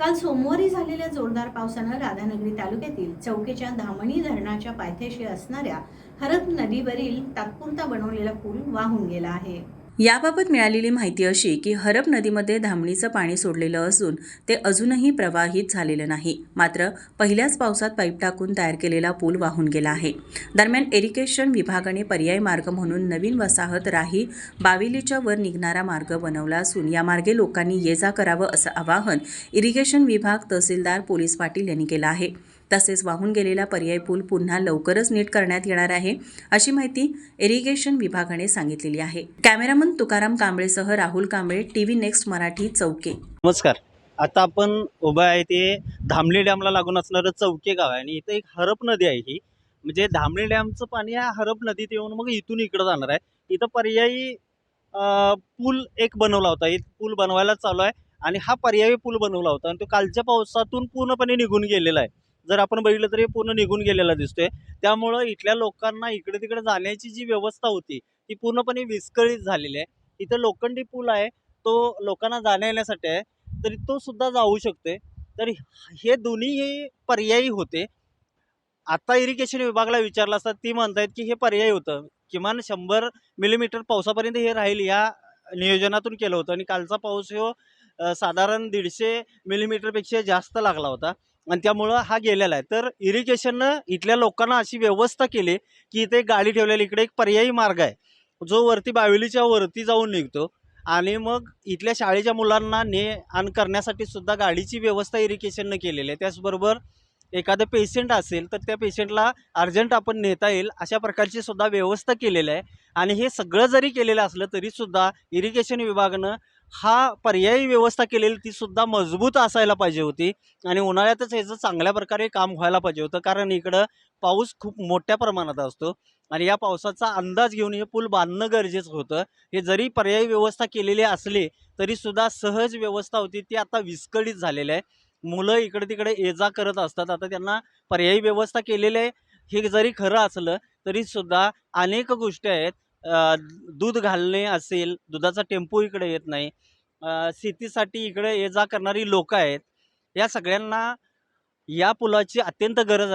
काल सोमवारी झालेल्या जोरदार पावसानं राधानगरी तालुक्यातील चौकेच्या धामणी धरणाच्या पायथ्याशी असणाऱ्या हरत नदीवरील तात्पुरता बनवलेला पूल वाहून गेला आहे. याबाबत मिळालेली माहिती अशी की हरप नदीमध्ये धामणीचं पाणी सोडलेलं असून ते अजूनही प्रवाहित झालेलं नाही. मात्र पहिल्याच पावसात पाईप टाकून तयार केलेला पूल वाहून गेला आहे. दरम्यान इरिगेशन विभागाने पर्यायी मार्ग म्हणून नवीन वसाहत राही बाविलीच्या वर निघणारा मार्ग बनवला असून या मार्गे लोकांनी ये जा करावं असं आवाहन इरिगेशन विभाग तहसीलदार पोलीस पाटील यांनी केलं आहे. तसेच वाहून गेलेला पर्यायी पूल पुन्हा लवकरच नीट करण्यात येणार आहे अशी माहिती इरिगेशन विभागाने सांगितलेली आहे. कॅमेरामन तुकाराम कांबळेसह राहुल कांबळे टीव्ही नेक्स्ट मराठी चौके. नमस्कार. आता आपण उभं आहे ते धामणी डॅमला लागून असणारं चौके गाव आहे आणि इथं एक हरप नदी आहे ही. म्हणजे धामणी डॅमचं पाणी या हरप नदीत येऊन मग इथून इकडं जाणार आहे. इथं पर्यायी पूल एक बनवला होता. एक पूल बनवायला चालू आहे आणि हा पर्यायी पूल बनवला होता आणि तो कालच्या पावसातून पूर्णपणे निघून गेलेला आहे. जर आपण बघितलं तर हे पूर्ण निघून गेलेला दिसतोय. त्यामुळं इथल्या लोकांना इकडे तिकडे जाण्याची जी व्यवस्था होती ती पूर्णपणे विस्कळीत झालेली आहे. इथं लोखंडी पूल आहे तो लोकांना जाण्या येण्यासाठी आहे तरी तो सुद्धा जाऊ शकतोय. तर हे दोन्ही पर्यायी होते. आता इरिगेशन विभागाला विचारलं असता ती म्हणतायत की हे पर्यायी होतं. किमान शंभर मिलीमीटर पावसापर्यंत हे राहील या नियोजनातून केलं होतं. आणि कालचा पाऊस हो साधारण दीडशे मिलीमीटरपेक्षा जास्त लागला होता. आणि त्यामुळं हा गेलेला आहे. तर इरिगेशननं इथल्या लोकांना अशी व्यवस्था केली की इथे गाडी ठेवलेली इकडे एक पर्यायी मार्ग आहे. जो वरती बाविलीच्या वरती जाऊन निघतो. आणि मग इथल्या शाळेच्या मुलांना ने आण करण्यासाठी सुद्धा गाडीची व्यवस्था इरिगेशननं केलेली आहे. त्याचबरोबर एखादं पेशंट असेल तर त्या पेशंटला अर्जंट आपण नेता येईल अशा प्रकारची सुद्धा व्यवस्था केलेली आहे. आणि हे सगळं जरी केलेलं असलं तरीसुद्धा इरिगेशन विभागानं हा पर्यायी व्यवस्था केलेली ती सुद्धा मजबूत असायला पाहिजे होती. आणि उन्हाळ्यातच ह्याचं चांगल्या प्रकारे काम व्हायला पाहिजे होतं. कारण इकडं पाऊस खूप मोठ्या प्रमाणात असतो. आणि या पावसाचा अंदाज घेऊन हे पूल बांधणं गरजेचं होतं. हे जरी पर्यायी व्यवस्था केलेली असली तरीसुद्धा सहज व्यवस्था होती. ती आता विस्कळीत झालेली आहे. मुलं इकडे तिकडे ये जा करत असतात. आता त्यांना पर्यायी व्यवस्था केलेली आहे. हे जरी खरं असलं तरीसुद्धा अनेक गोष्टी आहेत. दूध घालणे असेल दुधाचा टेम्पो इकडे येत नाही शेतीसाठी इकडे ये जा करणारी लोकं आहेत या सगळ्यांना या पुलाची अत्यंत गरज आहे